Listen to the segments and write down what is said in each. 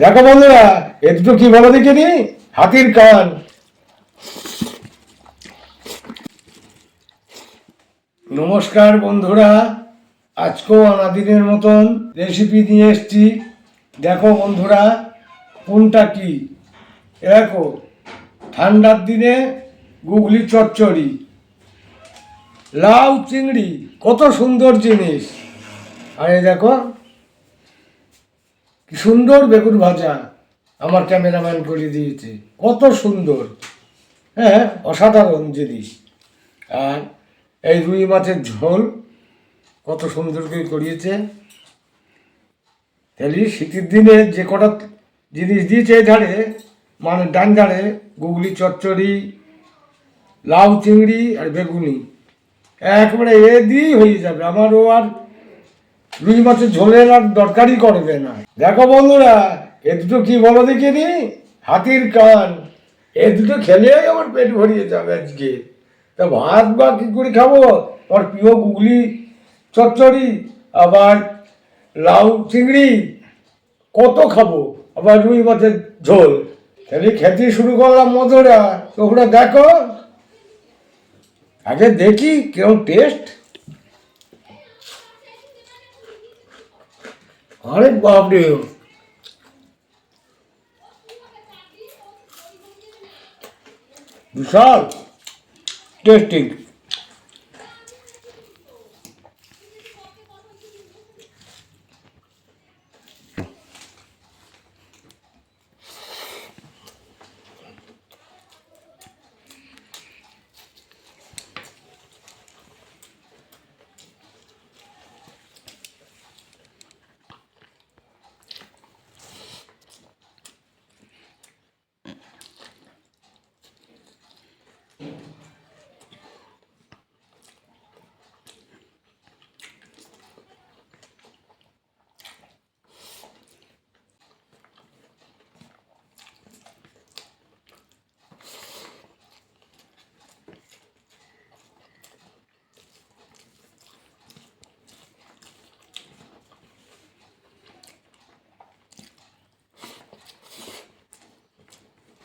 দেখো বন্ধুরা, এ দুটো কি বলো দেখিনি হাতির কান। নমস্কার বন্ধুরা, আজকেও আনাদিনের মতন রেসিপি নিয়ে এসছি। দেখো বন্ধুরা, কোনটা কি? দেখো, ঠান্ডার দিনে গুগলি চচ্চড়ি, লাউ চিংড়ি, কত সুন্দর জিনিস। আর দেখো কি সুন্দর বেগুন ভাজা আমার ক্যামেরাম্যান করে দিয়েছে। কত সুন্দর। হ্যাঁ অসাধারণ জিনিস। আর এই রুই মাছের ঝোল কত সুন্দর করে করিয়েছে। তাহলে শীতের দিনে যে কটা জিনিস দিয়েছে এই ধারে মানে ডান ধারে গুগলি, চচ্চড়ি, লাউ, চিংড়ি আর বেগুনি, একবারে এ দিয়েই হয়ে যাবে। আমারও আর রুই মাছের ঝোলের আর দরকারই করবে না। দেখো বন্ধুরা, এ দুটো কি বলো দেখিনি হাতির কান। এ দুটো খেলেই আমার পেট ভরিয়ে যাবে আজকে। তা ভাত বা কি করে খাব? আমার প্রিয় গুগলি, চচ্চড়ি, আবার লাউ চিংড়ি। কত খাব? আবার রুই মাছের ঝোল। তাহলে খেতে শুরু করলাম মধুরা তোমরা দেখো। আগে দেখি কেমন টেস্ট আরে বাপরে বিশাল টেস্টিং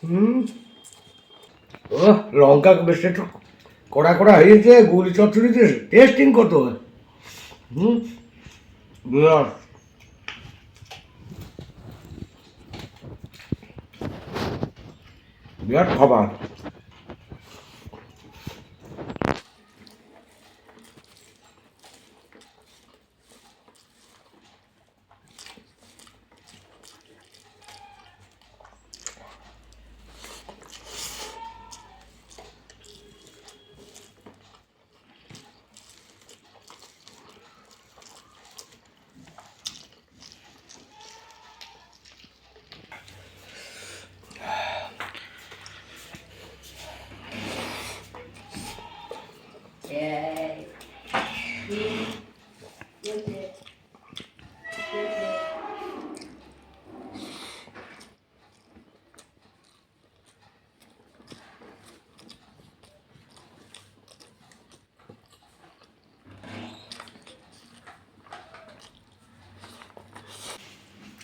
হুম। ও লঙ্কা বেশ একটু কড়া কড়া হয়েছে গুলি চচ্চড়িতে টেস্টিং কত হুম। বিরাট খাবার।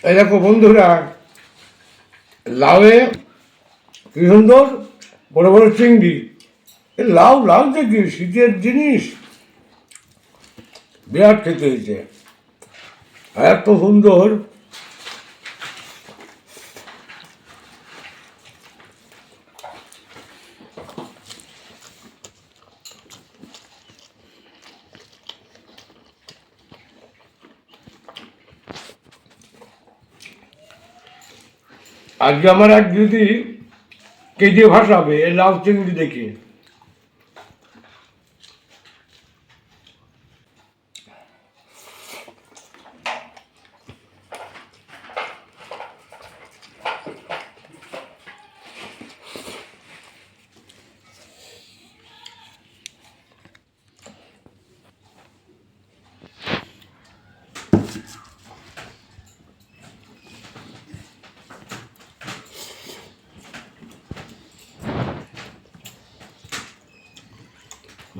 এই দেখো বন্ধুরা লাউয়ে কি সুন্দর বড় বড় চিংড়ি। লাউ লাউ দেখি শীতের জিনিস। বিরাট খেতে হয়েছে। এত সুন্দর। আজকে আমার এক দিদি কেটে ভাসাবে, এই লাউ চিংড়ি দেখে।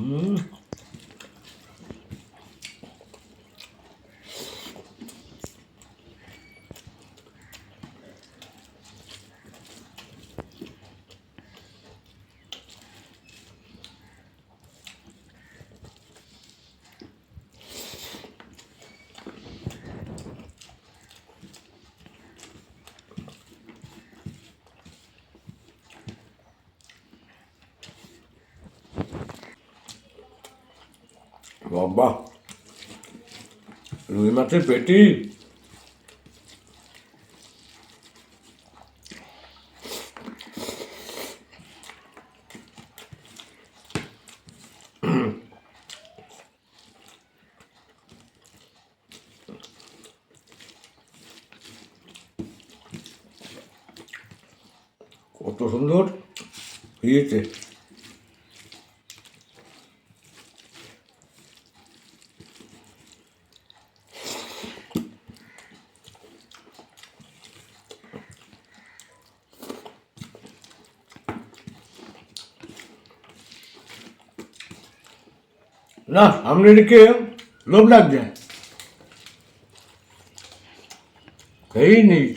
হুম বাবা রুই মাছের পেটি। কত সুন্দর হয়েছে। না সামনে দিকে লোভ লাগছে খেয়েই নেই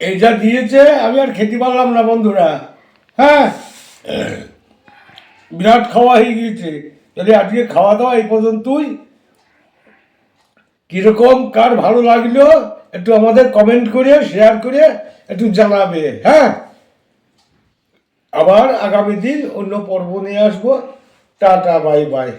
এই যা দিয়েছে, আমি আর খেতে পারলাম না বন্ধুরা। হ্যাঁ? বিরাট খাওয়া হয়ে গিয়েছে। যদি আজকে খাওয়া দাওয়া এই পর্যন্তই, কীরকম, কার ভালো লাগল, একটু আমাদের কমেন্ট করে শেয়ার করে, একটু জানাবে হ্যাঁ? আবার আগামী দিন অন্য পর্ব নিয়ে আসব। Tata bye bye